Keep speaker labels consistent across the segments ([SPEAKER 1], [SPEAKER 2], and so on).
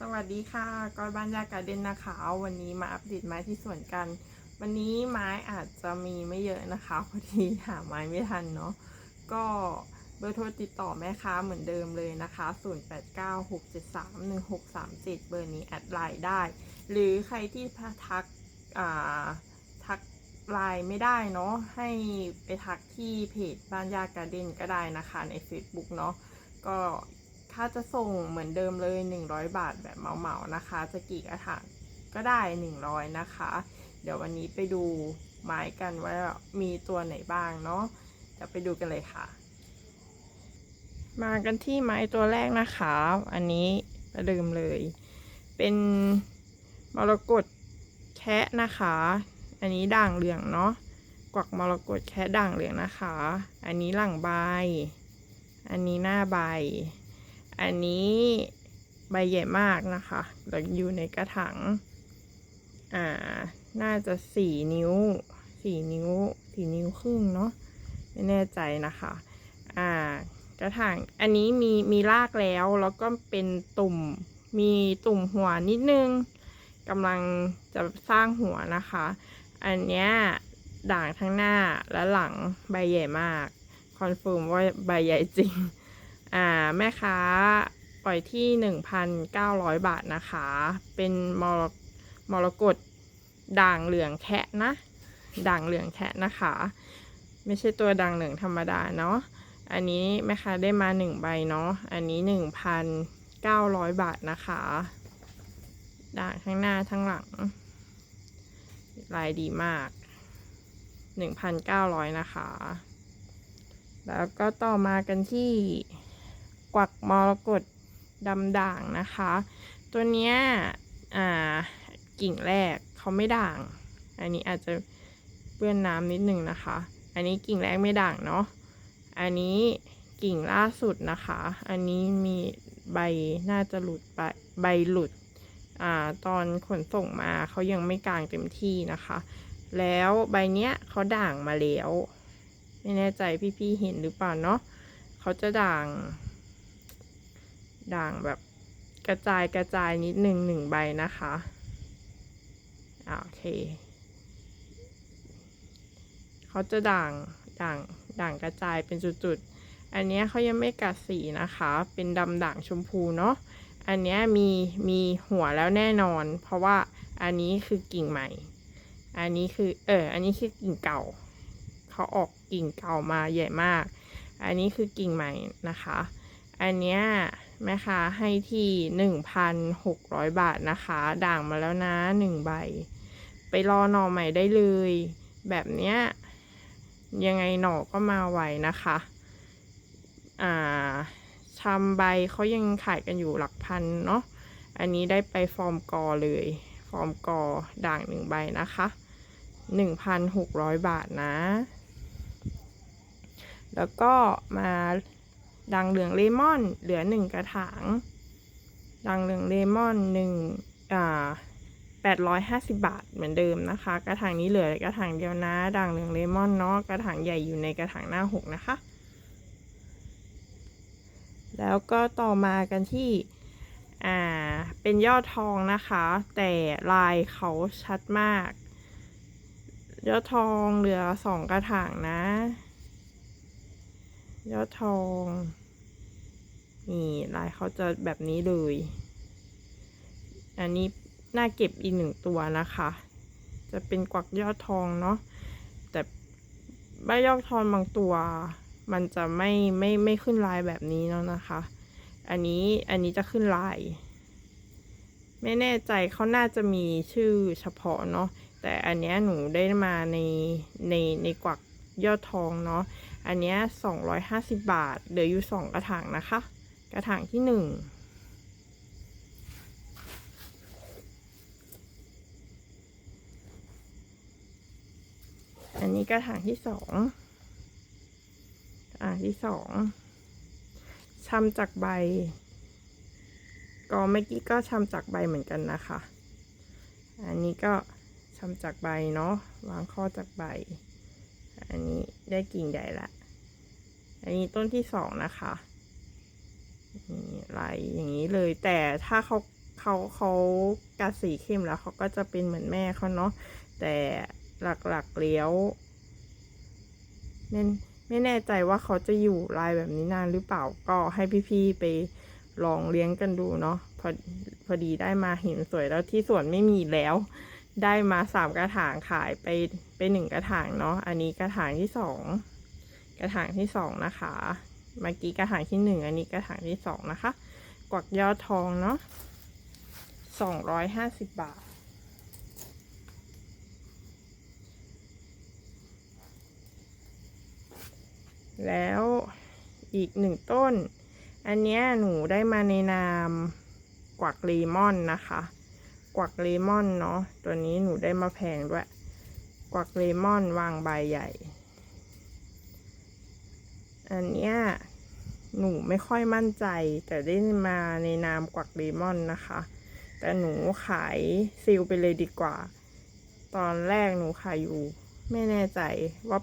[SPEAKER 1] สวัสดีค่ะกอยบ้านยาการ์เด้นนะคะ วันนี้มาอัปเดตไม้ที่สวนกัน วันนี้ไม้อาจจะมีไม่เยอะนะคะพอดีหาไม้ไม่ทันเนาะก็เบอร์โทรติดต่อแม่ค้าเหมือนเดิมเลยนะคะ 0896731637 เบอร์นี้แอดไลน์ได้ หรือใครที่ทักอ่าทักไลน์ไม่ได้เนาะให้ไปทักที่เพจบ้านยาการ์เด้นก็ได้นะคะใน Facebook เนาะก็ ค่าจะส่งเหมือนเดิมเลย 100 บาทแบบเหมาๆนะคะ จะกี่กระถางก็ได้ 100 นะคะ เดี๋ยววันนี้ไปดูไม้กันว่ามีตัวไหนบ้างเนาะเดี๋ยวไปดูกันเลยค่ะ มากันที่ไม้ตัวแรกนะคะ อันนี้ประเดิมเลย เป็นมรกตแคะนะคะ อันนี้ด่างเหลืองเนาะกวักมรกตแคะด่างเหลืองนะคะ อันนี้หลังใบ อันนี้หน้าใบ อันนี้ใบใหญ่มากนะคะแล้วอยู่ในกระถางอ่า น่าจะสี่นิ้วสี่นิ้วสี่นิ้วครึ่งเนาะไม่แน่ใจนะคะ อ่ากระถางอันนี้มีมีรากแล้วแล้วก็เป็นตุ่มมีตุ่มหัวนิดนึงกำลังจะสร้างหัวนะคะ อันเนี้ยด่างทั้งหน้าและหลังใบใหญ่มาก คอนเฟิร์มว่าใบใหญ่จริง อ่าแม่ค้าปล่อยที่ 1,900 บาทนะคะ เป็นมรมรกตด่างเหลืองแคะนะ ด่างเหลืองแคะนะคะ ไม่ใช่ตัวด่างเหลืองธรรมดาเนาะ อันนี้แม่ค้าได้มาหนึ่งใบเนาะ อันนี้หนึ่งพันเก้าร้อยบาทนะคะ ด่างทั้งหน้าทั้งหลัง ลายดีมากหนึ่งพันเก้าร้อยนะคะ แล้วก็ต่อมากันที่ กวักมรกตดำด่างนะคะ ตัวเนี้ยกิ่งแรกเขาไม่ด่าง อันนี้อาจจะเปื้อนน้ำนิดนึงนะคะ อันนี้กิ่งแรกไม่ด่างเนาะ อันนี้กิ่งล่าสุดนะคะ อันนี้มีใบน่าจะหลุดใบใบหลุดอตอนขนส่งมาเขายังไม่กลางเต็มที่นะคะ แล้วใบเนี้ยเขาด่างมาแล้ว ไม่แน่ใจพี่ๆเห็นหรือเปล่าเนาะเขาจะด่าง ด่างแบบกระจายกระจายนิดหนึ่งหนึ่งใบนะคะอ่าโอเค เขาจะด่างด่างด่างกระจายเป็นจุดๆ อันเนี้ยเขายังไม่กัดสีนะคะ เป็นดำด่างชมพูเนาะ อันเนี้ยมีมีหัวแล้วแน่นอน เพราะว่าอันนี้คือกิ่งใหม่ อันนี้คือเออ อันนี้คือกิ่งเก่า เขาออกกิ่งเก่ามาใหญ่มาก อันนี้คือกิ่งใหม่นะคะ อันเนี้ย แม่ค้าให้ที่หนึ่งพันหกร้อยบาทนะคะ ด่างมาแล้วนะหนึ่งใบ ไปรอหน่อใหม่ได้เลย แบบเนี้ยยังไงหน่อก็มาไวนะคะ อ่าชำใบเขายังขายกันอยู่หลักพันเนาะ อันนี้ได้ไปฟอร์มกอเลย ฟอร์มกอด่างหนึ่งใบนะคะหนึ่งพันหกร้อยบาทนะ แล้วก็มา ดังเหลืองเลมอนเหลือหนึ่งกระถางดังเหลืองเลมอนหนึ่งอ่าแปดร้อยห้าสิบาทเหมือนเดิมนะคะ กระถางนี้เหลือกระถางเดียวนะด่างเหลืองเลมอนเนาะกระถางใหญ่อยู่ในกระถางหน้าหกนะคะ แล้วก็ต่อมากันที่อ่าเป็นยอดทองนะคะ แต่ลายเขาชัดมาก ยอดทองเหลือสองกระถางนะ ยอดทอง นี่ลายเขาจะแบบนี้เลย อันนี้น่าเก็บอีกหนึ่งตัวนะคะ จะเป็นกวักยอดทองเนาะ แต่ใบยอดทองบางตัว มันจะไม่ไม่ไม่ขึ้นลายแบบนี้แล้วนะคะ อันนี้อันนี้จะขึ้นลาย ไม่แน่ใจเขาน่าจะมีชื่อเฉพาะเนาะ แต่อันเนี้ยหนูได้มาในในในกวักยอดทองเนาะ อันนี้สองร้อยห้าสิบบาท เหลืออยู่สองกระถางนะคะ กระถางที่หนึ่งอันนี้กระถางที่สองอ่าที่สองชำจากใบ ก็เมื่อกี้ก็ชำจากใบเหมือนกันนะคะ อันนี้ก็ชำจากใบเนาะวางข้อจากใบ อันนี้ได้กิ่งใหญ่ละ อันนี้ต้นที่สองนะคะนี่ลายอย่างนี้เลย แต่ถ้าเขาเขาเขากัดสีเข้มแล้วเขาก็จะเป็นเหมือนแม่เขาเนาะแต่หลักๆแล้วไม่ไม่แน่ใจว่าเขาจะอยู่ลายแบบนี้นานหรือเปล่าก็ให้พี่ๆไปลองเลี้ยงกันดูเนาะพอพอดีได้มาเห็นสวยแล้วที่สวนไม่มีแล้ว ได้มาสามกระถางขายไปไปหนึ่งกระถางเนาะอันนี้กระถางที่สองกระถางที่สองนะคะเมื่อกี้กระถางที่หนึ่งอันนี้กระถางที่สองนะคะ กวักยอดทองเนาะสองร้อยห้าสิบบาทแล้วอีกหนึ่งต้น อันนี้หนูได้มาในนามกวักเลมอนนะคะ กวักเลมอนเนาะตัวนี้หนูได้มาแพงด้วย กวักเลมอนวางใบใหญ่ อันเนี้ยหนูไม่ค่อยมั่นใจ แต่ได้มาในนามกวักเลมอนนะคะ แต่หนูขายซิลไปเลยดีกว่า ตอนแรกหนูขายอยู่ ไม่แน่ใจว่า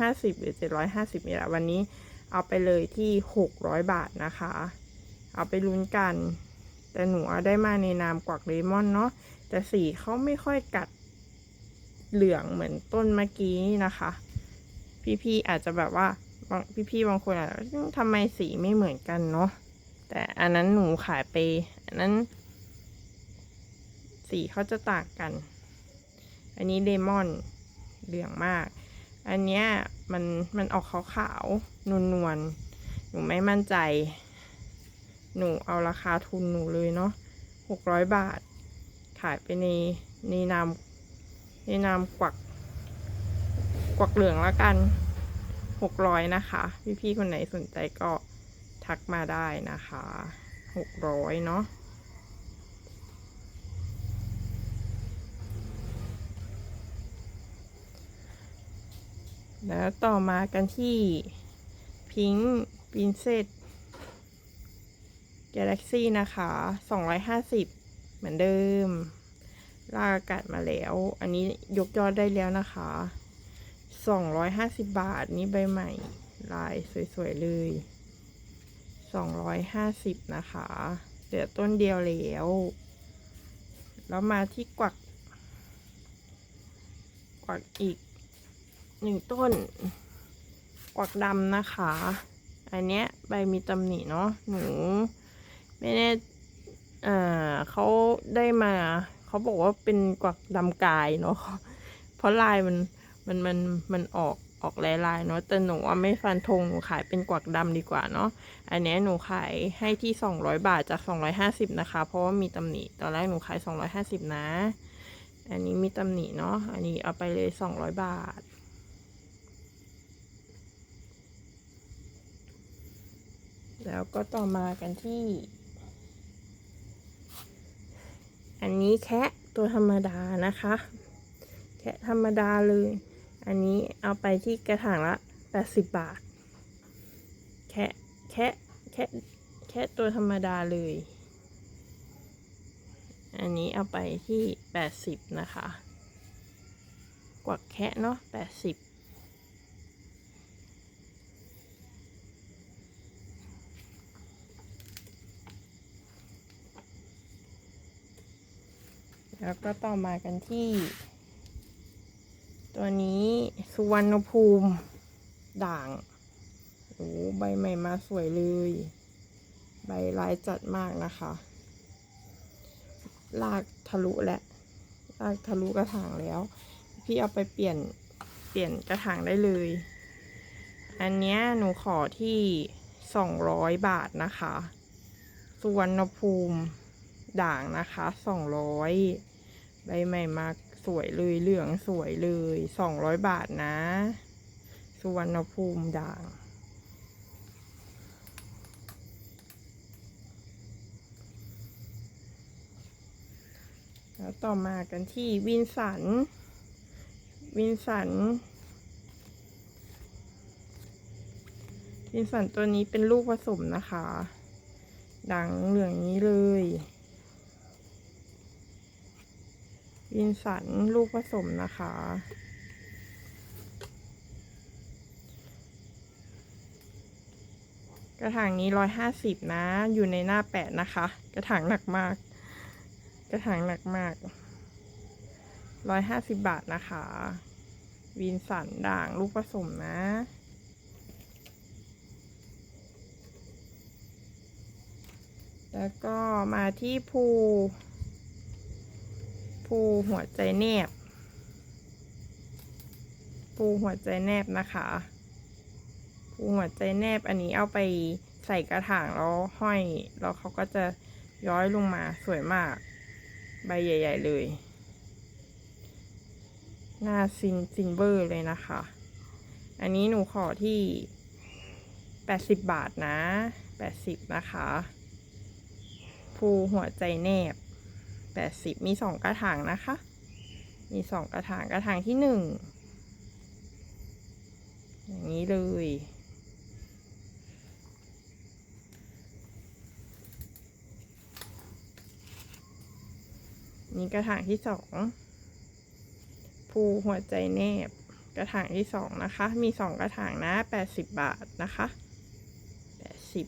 [SPEAKER 1] 850 หรือ 750นี่แหละวันนี้เอาไปเลยที่ 600 บาทนะคะ เอาไปลุ้นกัน แต่หนูได้มาในนามกวักเลมอนเนาะแต่สีเขาไม่ค่อยกัดเหลืองเหมือนต้นเมื่อกี้นะคะ พี่ๆอาจจะแบบว่าบางพี่ๆบางคนอาจจะทำไมสีไม่เหมือนกันเนาะแต่อันนั้นหนูขายไป อันนั้น สีเขาจะต่างกัน อันนี้เลมอนเหลืองมาก อันเนี้ยมันมันออกขาวๆนวลๆหนูไม่มั่นใจ หนูเอาราคาทุนหนูเลยเนาะหกร้อยบาท ขายไปในในนามในนามกวัก กวักเหลืองละกันหกร้อยนะคะ พี่ๆคนไหนสนใจก็ทักมาได้นะคะหกร้อยเนาะแล้วต่อมากันที่พิงค์ปรินเซส กาแล็กซี่นะคะ 250 เหมือนเดิม ลากอากาศมาแล้ว อันนี้ยกยอดได้แล้วนะคะ 250 บาท นี่ใบใหม่ ลายสวย ๆ เลย 250 นะคะ เหลือต้นเดียวแล้ว แล้วมาที่กวัก กวักอีกหนึ่งต้น กวักดำนะคะ อันเนี้ยใบมีตำหนิเนาะ หนู ไม่แน่เอ่อเขาได้มาเขาบอกว่าเป็นกวักดำกายเนาะเพราะลายมันมันมันมันออกออกลายลายๆเนาะแต่หนูว่าไม่ฟันธงหนูขายเป็นกวักดำดีกว่าเนาะอันนี้หนูขายให้ที่สองร้อยบาทจากสองร้อยห้าสิบนะคะ เพราะว่ามีตำหนิตอนแรกหนูขายสองร้อยห้าสิบนะ อันนี้มีตำหนิเนาะอันนี้เอาไปเลยสองร้อยบาทแล้วก็ต่อมากันที่ อันนี้แคะตัวธรรมดานะคะ แคะธรรมดาเลย อันนี้เอาไปที่กระถางละ 80 บาท แคะแคะแคะแคะตัวธรรมดาเลย อันนี้เอาไปที่ 80 นะคะ กวักแคะเนาะ80 แล้วก็ต่อมากันที่ ตัวนี้สุวรรณภูมิ ด่างโอ้ใบใหม่มาสวยเลย ใบลายจัดมากนะคะลากทะลุและลากทะลุกระถางแล้ว พี่เอาไปเปลี่ยนเปลี่ยนกระถางได้เลย อันเนี้ยหนูขอที่สองร้อยบาทนะคะ สุวรรณภูมิด่างนะคะสองร้อย ใบใหม่มากสวยเลยเหลืองสวยเลยสองร้อยบาทนะ สุวรรณภูมิด่าง แล้วต่อมากันที่วินสัน วินสัน วินสันตัวนี้เป็นลูกผสมนะคะ ดังเหลืองนี้เลย วินสันลูกผสมนะคะ กระถางนี้ร้อยห้าสิบนะ อยู่ในหน้าแปดนะคะ กระถางหนักมากระถางหนักมากร้อยห้าสิบบาทนะคะ วินสันด่างลูกผสมนะแล้วก็มาที่ภู ภูหัวใจแนบภูหัวใจแนบนะคะภูหัวใจแนบอันนี้เอาไปใส่กระถางแล้วห้อยแล้วเขาก็จะย้อยลงมาสวยมาก ใบใหญ่ ๆ เลยหน้าซินซินเบอร์เลยนะคะ อันนี้หนูขอที่ 80 บาทนะ 80 นะคะ ภูหัวใจแนบ 80 มีสองกระถางนะคะ มีสองกระถาง กระถางที่หนึ่งอย่างนี้เลย นี่กระถางที่สองภูหัวใจแนบ กระถางที่สองนะคะ มีสองกระถางนะแปดสิบบาทนะคะ แปดสิบ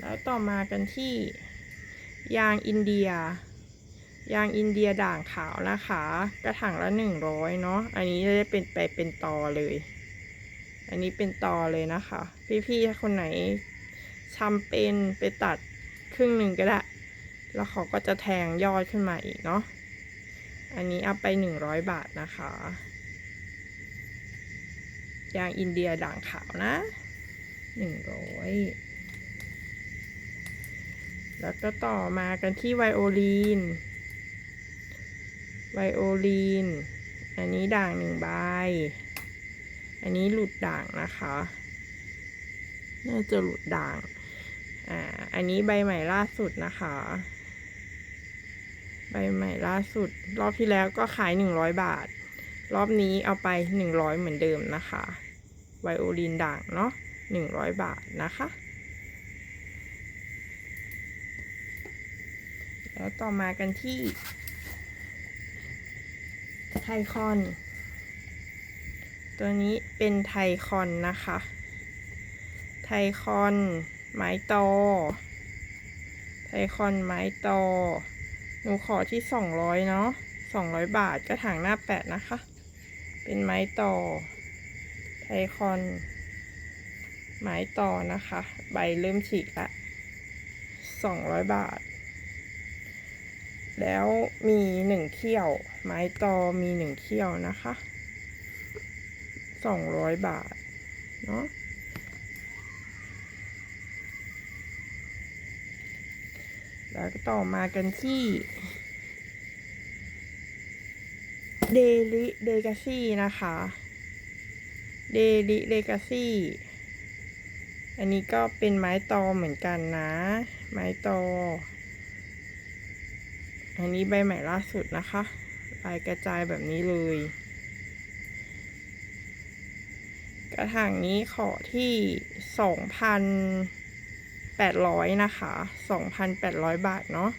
[SPEAKER 1] แล้วต่อมากันที่ยางอินเดีย ยางอินเดียด่างขาวนะคะ กระถางละหนึ่งร้อยเนาะอันนี้จะได้เป็นไปเป็นตอเลย อันนี้เป็นตอเลยนะคะ พี่ๆคนไหนชำเป็นไปตัดครึ่งหนึ่งก็ได้ แล้วเขาก็จะแทงยอดขึ้นมาอีกเนาะอันนี้เอาไปหนึ่งร้อยบาทนะคะยางอินเดียด่างขาวนะหนึ่งร้อย แล้วก็ต่อมากันที่ไวโอลีน ไวโอลีน อันนี้ด่างหนึ่งใบ อันนี้หลุดด่างนะคะ น่าจะหลุดด่าง อ่า อันนี้ใบใหม่ล่าสุดนะคะ ใบใหม่ล่าสุด รอบที่แล้วก็ขายหนึ่งร้อยบาท รอบนี้เอาไปหนึ่งร้อยเหมือนเดิมนะคะ ไวโอลินด่างเนาะหนึ่งร้อยบาทนะคะ แล้วต่อมากันที่ไทคอน ตัวนี้เป็นไทคอนนะคะ ไทคอนไม้ตอไทคอนไม้ตอหนูขอที่สองร้อยเนาะสองร้อยบาทกระถางหน้าแปดนะคะ เป็นไม้ตอไทคอน ไม้ตอนะคะ ใบเริ่มฉีกละสองร้อยบาท แล้วมีหนึ่งเขี้ยว ไม้ตอมีหนึ่งเขี้ยวนะคะสองร้อยบาท เนาะแล้วก็ต่อมากันที่เดลิเดกาซี่นะคะเดลิเดกาซี่อันนี้ก็เป็นไม้ตอเหมือนกันนะ ไม้ตอ อันนี้ใบใหม่ล่าสุดนะคะใบกระจายแบบนี้เลย กระถางนี้ขอที่สองพันแปดร้อยนะคะสองพันแปดร้อยบาทเนาะ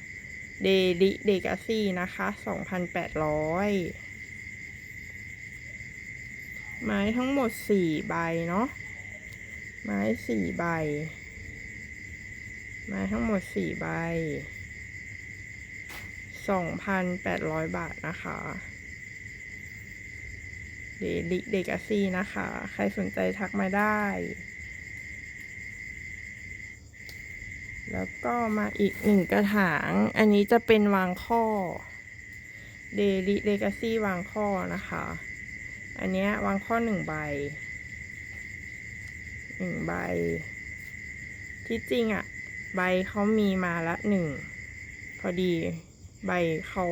[SPEAKER 1] เดลิเดกาซี่นะคะสองพันแปดร้อยไม้ทั้งหมดสี่ใบเนาะไม้สี่ใบ ไม้ทั้งหมดสี่ใบ สองพันแปดร้อยบาทนะคะเดลิเดกาซีนะคะ ใครสนใจทักมาได้ แล้วก็มาอีกหนึ่งกระถาง อันนี้จะเป็นวางข้อเดลิเดกาซี่วางข้อนะคะ อันนี้วางข้อหนึ่งใบหนึ่งใบ ที่จริงอะ่ะ ใบเขามีมาละหนึ่ง พอดี ใบเขา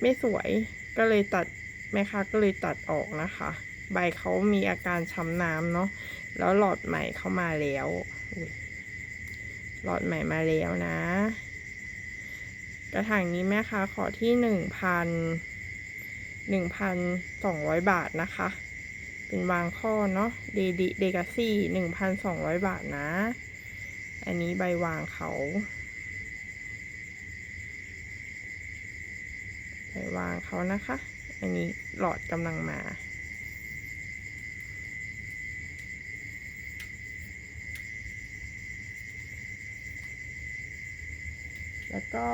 [SPEAKER 1] ไม่สวยก็เลยตัดแม่ค้าก็เลยตัดออกนะคะ ใบเขามีอาการช้ำน้ำเนาะแล้วหลอดใหม่เข้ามาแล้วหลอดใหม่มาแล้วนะ กระถางนี้แม่ค้าขอที่หนึ่งพันหนึ่งพันสองร้อยบาทนะคะ เป็นวางข้อเนาะเดดิเดกาซี่หนึ่งพันสองร้อยบาทนะ อันนี้ใบวางเขา ไปวางเขานะคะ อันนี้หลอดกำลังมา แล้วก็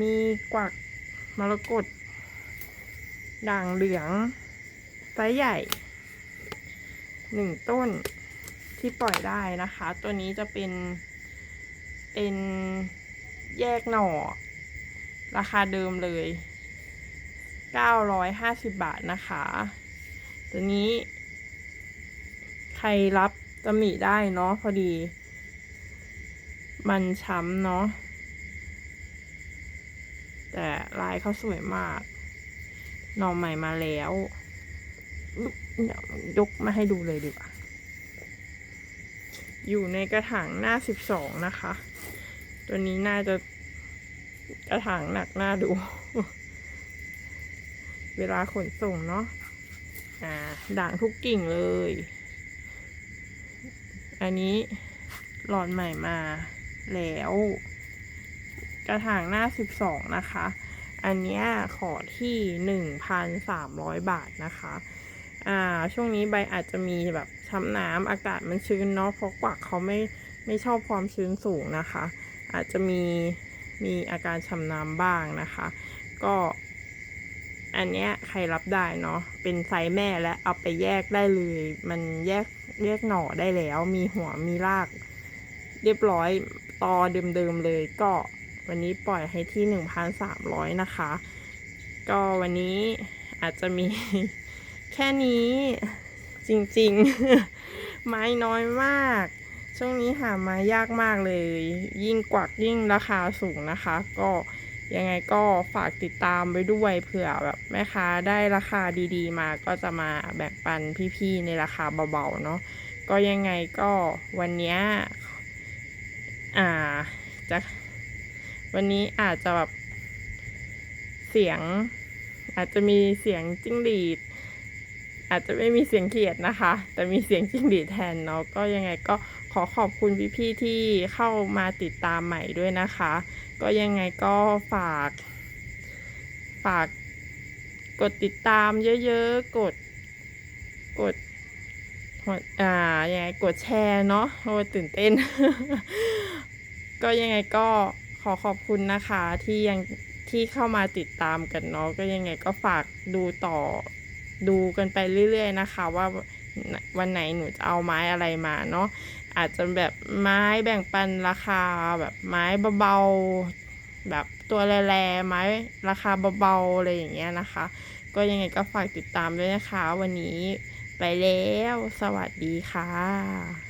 [SPEAKER 1] มีกวักมรกตด่างเหลืองไซใหญ่หนึ่งต้นที่ปล่อยได้นะคะ ตัวนี้จะเป็นเป็นแยกหน่อ ราคาเดิมเลย 950 บาทนะคะ ตัวนี้ ใครรับตำหนิได้เนาะพอดี มันช้ำเนาะแต่ลายเขาสวยมากหน่อใหม่มาแล้วยยกมาให้ดูเลยดีกว่า อยู่ในกระถางหน้าสิบสองนะคะ ตัวนี้น่าจะกระถางหนักหน้าดู เวลาขนส่งเนาะอ่าด่างทุกกิ่งเลย อันนี้หลอดใหม่มาแล้ว กระถางหน้าสิบสองนะคะ อันเนี้ยขอที่หนึ่งพันสามร้อยบาทนะคะอ่าช่วงนี้ใบอาจจะมีแบบช้ำน้ำอากาศมันชื้นเนาะเพราะกวักเขาไม่ไม่ชอบความชื้นสูงนะคะ อาจจะมีมีอาการช้ำน้ำบ้างนะคะ ก็ อันเนี้ยใครรับได้เนาะเป็นไซส์แม่และเอาไปแยกได้เลย มันแยกแยกหน่อได้แล้ว มีหัวมีราก เรียบร้อยตอเดิมๆเลยก็วันนี้ปล่อยให้ที่ 1,300 นะคะ ก็วันนี้อาจจะมีแค่นี้จริงๆ ไม้น้อยมาก ช่วงนี้หาไม้ยากมากเลย ยิ่งกวักยิ่งราคาสูงนะคะ ก็ ยังไงก็ฝากติดตามไว้ด้วยเผื่อแบบแม่ค้าได้ราคาดีๆ มาก็จะมาแบ่งปันพี่ๆในราคาเบาๆเนาะก็ยังไงก็วันนี้อ่าจะวันนี้อาจจะแบบเสียง อาจจะมีเสียงจิ้งหรีดอาจจะไม่มีเสียงเขียดนะคะ แต่มีเสียงจิ้งหรีดแทนเนาะก็ยังไงก็ ขอขอบคุณพี่ๆที่เข้ามาติดตามใหม่ด้วยนะคะ ก็ยังไงก็ฝาก ฝากกดติดตามเยอะๆ กด กดอ่ายังไงกดแชร์เนาะโอ้ตื่นเต้น ก็ยังไงก็ขอขอบคุณนะคะที่ยังที่เข้ามาติดตามกันเนาะก็ยังไงก็ฝากดูต่อดูกันไปเรื่อยๆนะคะ ว่าวันไหนหนูจะเอาไม้อะไรมาเนาะ อาจจะแบบไม้แบ่งปันราคาแบบไม้เบาๆแบบตัวแร่ๆไม้ราคาเบาๆอะไรอย่างเงี้ยนะคะ ก็ยังไงก็ฝากติดตามด้วยนะคะ วันนี้ไปแล้ว สวัสดีค่ะ